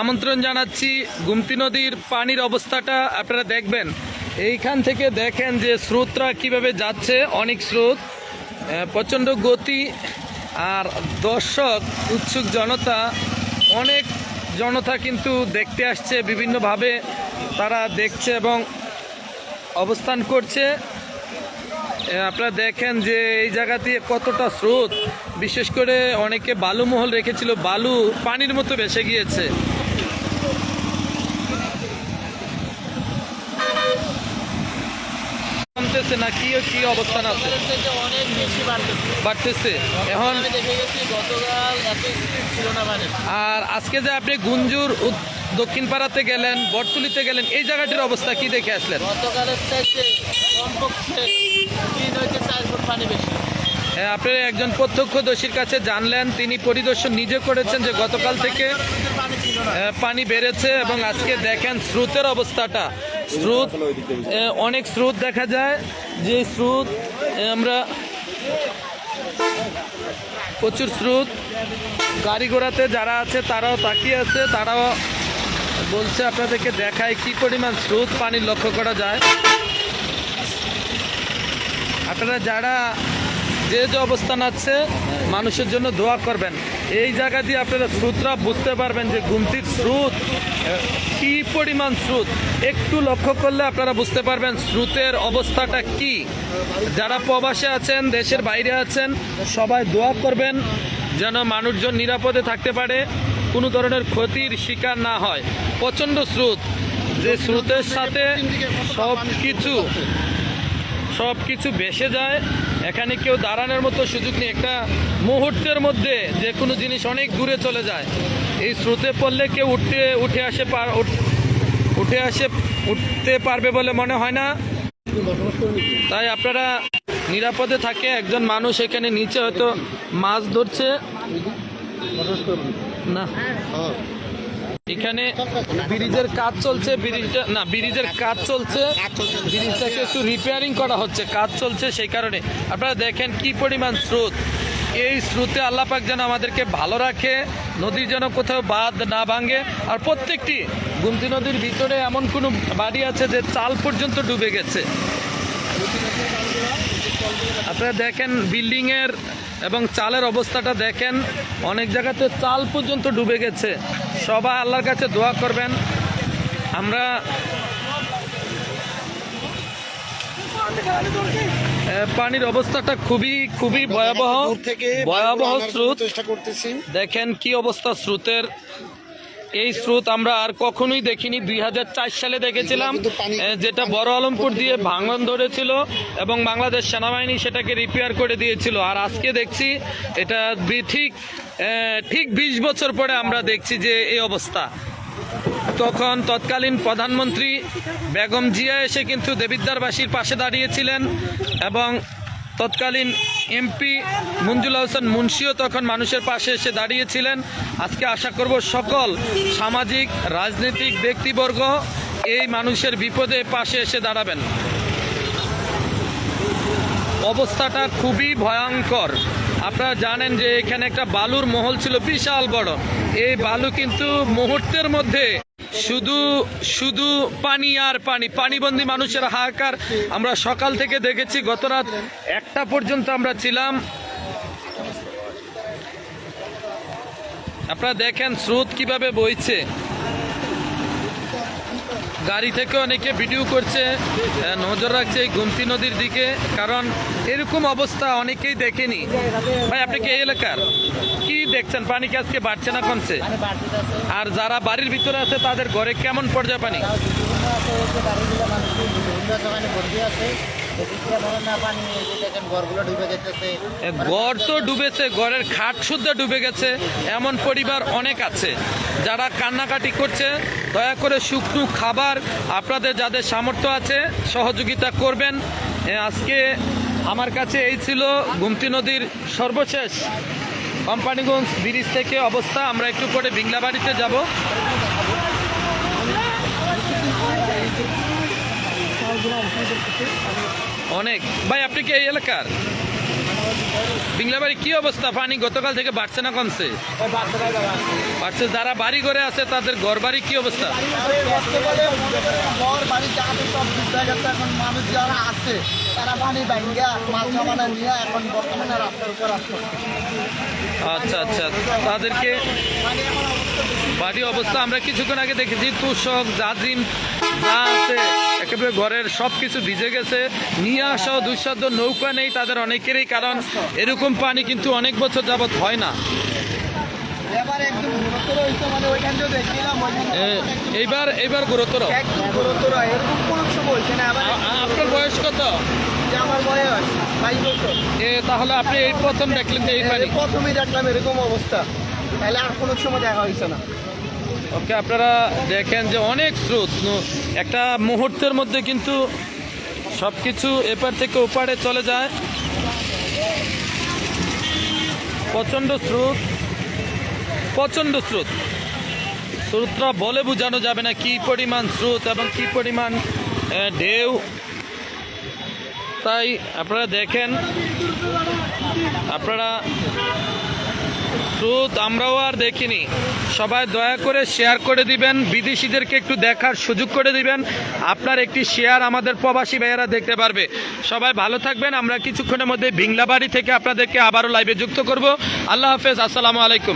আমন্ত্রণ জানাচ্ছি গুমতি নদীর পানির অবস্থাটা আপনারা দেখবেন। এইখান থেকে দেখেন যে স্রোতরা কীভাবে যাচ্ছে, অনেক স্রোত প্রচণ্ড গতি, আর দর্শক, উৎসুক জনতা, অনেক জনতা কিন্তু দেখতে আসছে, বিভিন্নভাবে তারা দেখছে এবং অবস্থান করছে। আপনারা দেখেন যে এই জায়গা দিয়ে কতটা স্রোত, বিশেষ করে অনেকে বালু মহল রেখেছিল, বালু পানির মতো ভেসে গিয়েছে। কমতেছে না? কি কি অবস্থান আছে? অনেক বেশি বাড়তেছে। বাড়তেছে? এখন দেখে গেছি গতকাল এত স্পিড ছিল না মানে আর আজকে যে আপনি গুঞ্জুর দক্ষিণ পাড়াতে গেলেন বটতুলিতে গেলেন এই জায়গাটির অবস্থা কি দেখে আসলেন? গতকালের চাইতে কমপক্ষে তিন হইতে চার ফুট পানি বেশি। হ্যাঁ, আপনি একজন প্রত্যক্ষদর্শীর কাছে জানলেন তিনি পরিদর্শন নিজে করেছেন যে গতকাল থেকে পানি বেড়েছে এবং আজকে দেখেন স্রোতের অবস্থাটা। স্রোত অনেক স্রোত দেখা যায়। যে স্রোত আমরা প্রচুর স্রোত। গাড়ি ঘোড়াতে যারা আছে, তারাও তাকিয়ে আছে। তারাও বলছে, আপনাদেরকে দেখায় কি পরিমাণ স্রোত পানি লক্ষ্য করা যায়। আপনারা যারা যে যে অবস্থান আছে, মানুষের জন্য দোয়া করবেন। এই জায়গা দিয়ে আপনারা স্রোতরা বুঝতে পারবেন যে গুমতির স্রোত, কি পরিমাণ স্রোত। একটু লক্ষ্য করলে আপনারা বুঝতে পারবেন স্রোতের অবস্থাটা কি। যারা প্রবাসে আছেন, দেশের বাইরে আছেন, সবাই দোয়া করবেন যেন মানুষজন নিরাপদে থাকতে পারে, কোনো ধরনের ক্ষতির শিকার না হয়। প্রচণ্ড স্রোত। যে স্রোতের সাথে সব কিছু সব কিছু বেসে যায় এখানে কেউ দাঁড়ানোর মতো সুযোগ নেই। একটা মুহূর্তের মধ্যে যে কোনো জিনিস অনেক দূরে চলে যায়। এই স্রোতে পড়লে কেউ উঠতে, উঠে আসে উঠ- আসে, উঠতে পারবে বলে মনে হয় না। তাই আপনারা নিরাপদে থাকে, একজন মানুষ এখানে নিচে হয়তো মাছ ধরছে। না। এখানে ব্রিজের কাজ চলছে, ব্রিজটা না, ব্রিজের কাজ চলছে। ব্রিজটাকে একটু রিপেয়ারিং করা হচ্ছে, কাজ চলছে সেই কারণে। আপনারা দেখেন কি পরিমাণ স্রোত। এই স্রোতে আল্লাপাক যেন আমাদেরকে ভালো রাখে, নদীর যেন কোথাও বাঁধ না ভাঙে। আর প্রত্যেকটি গুমতি নদীর ভিতরে এমন কোনো বাড়ি আছে যে চাল পর্যন্ত ডুবে গেছে। আপনারা দেখেন বিল্ডিংয়ের এবং চালের অবস্থাটা দেখেন, অনেক জায়গাতে চাল পর্যন্ত ডুবে গেছে। সবাই আল্লাহর কাছে দোয়া করবেন। আমরা পানির অবস্থাটা খুবই খুবই ভয়াবহ থেকে ভয়াবহ স্রোত। দেখেন কি অবস্থা স্রোতের। এই স্রোত আমরা আর কখনোই দেখিনি। দুই হাজার চার সালে দেখেছিলাম যেটা বড় আলমপুর দিয়ে ভাঙন ধরেছিল এবং বাংলাদেশ সেনাবাহিনী সেটাকে রিপেয়ার করে দিয়েছিল। আর আজকে দেখছি, এটা ঠিক ঠিক বিশ বছর পরে আমরা দেখছি যে এই অবস্থা। তখন তৎকালীন প্রধানমন্ত্রী বেগম জিয়া এসে কিন্তু দেবিদ্বারবাসীর পাশে দাঁড়িয়েছিলেন এবং তৎকালীন এমপি মঞ্জুল হোসেন মুন্সিও তখন মানুষের পাশে এসে দাঁড়িয়েছিলেন। আজকে আশা করব সকল সামাজিক, রাজনৈতিক ব্যক্তিবর্গ এই মানুষের বিপদে পাশে এসে দাঁড়াবেন। অবস্থাটা খুবই ভয়ঙ্কর। আপনারা জানেন যে এখানে একটা বালুর মহল ছিল বিশাল বড়। এই বালু কিন্তু মুহূর্তের মধ্যে শুধু শুধু পানি আর পানি। পানিবন্দি মানুষের হাহাকার আমরা সকাল থেকে দেখেছি গত রাত একটা পর্যন্ত আমরা ছিলাম। আপনারা দেখেন স্রোত কীভাবে বইছে। গাড়ি থেকে অনেকে ভিডিও করছে নজর রাখছে এই গুমতি নদীর দিকে, কারণ এরকম অবস্থা অনেকেই দেখেনি। ভাই, আপনি কি এলাকার? কি দেখছেন? পানি কি আজকে বাড়ছে না কমছে? আর যারা বাড়ির ভিতরে আছে, তাদের ঘরে কেমন পর্যায়ে পানি? আছে ঘর তো ডুবেছে ঘরের খাট শুদ্ধ ডুবে গেছে। এমন পরিবার অনেক আছে। যারা কান্নাকাটি করছে দয়া করে শুকনো খাবার আপনাদের যাদের সামর্থ্য আছে সহযোগিতা করবেন। আজকে আমার কাছে এই ছিল গুমতি নদীর সর্বশেষ। কোম্পানিগঞ্জ ব্রিজ থেকে অবস্থা। আমরা একটু পরে বিংলাবাড়িতে যাব। অনেক। ভাই আপনি কি এই এলাকার? বিংলাবাড়ি কি অবস্থা? পানি গতকাল থেকে বাড়ছে না কমছে? বাড়ছে যারা বাড়ি ঘরে আছে তাদের ঘর বাড়ি কি অবস্থা আচ্ছা আচ্ছা। তাদেরকে বাড়ি অবস্থা আমরা কিছুক্ষণ আগে দেখেছি। তুষক জাজিম যা আছে। একেবারে ঘরের সব কিছু ভিজে গেছে। নিয়ে আসাও দুঃসাধ্য নৌকা নেই তাদের অনেকেরই কারণ। এরকম পানি কিন্তু অনেক বছর যাবত হয় না। মানে এইবার এইবার গুরুতর। আপনার বয়স কত? আমার বয়স বাইশ বছর। তাহলে আপনি এই প্রথম দেখলেন যে এই পানি। প্রথমেই দেখলাম এরকম অবস্থা। তাহলে আর কোনো সময় দেখা হয়েছে না। ওকে, আপনারা দেখেন যে অনেক স্রোত। একটা মুহূর্তের মধ্যে কিন্তু সব কিছু এপার থেকে ওপারে চলে যায়। প্রচণ্ড স্রোত প্রচণ্ড স্রোত। স্রোতটা বলে বোঝানো যাবে না কি পরিমাণ স্রোত এবং কি পরিমাণ ঢেউ। তাই আপনারা দেখেন, আপনারা স্রোত আমরাও আর দেখিনি। সবাই দয়া করে শেয়ার করে দিবেন, বিদেশিদেরকে একটু দেখার সুযোগ করে দিবেন। আপনার একটি শেয়ার আমাদের প্রবাসী ভাইয়েরা দেখতে পারবে। সবাই ভালো থাকবেন, আমরা কিছুক্ষণের মধ্যে ভিংলাবাড়ি থেকে আপনাদেরকে আবারও লাইভে যুক্ত করব। আল্লাহ হাফেজ, আসসালামু আলাইকুম।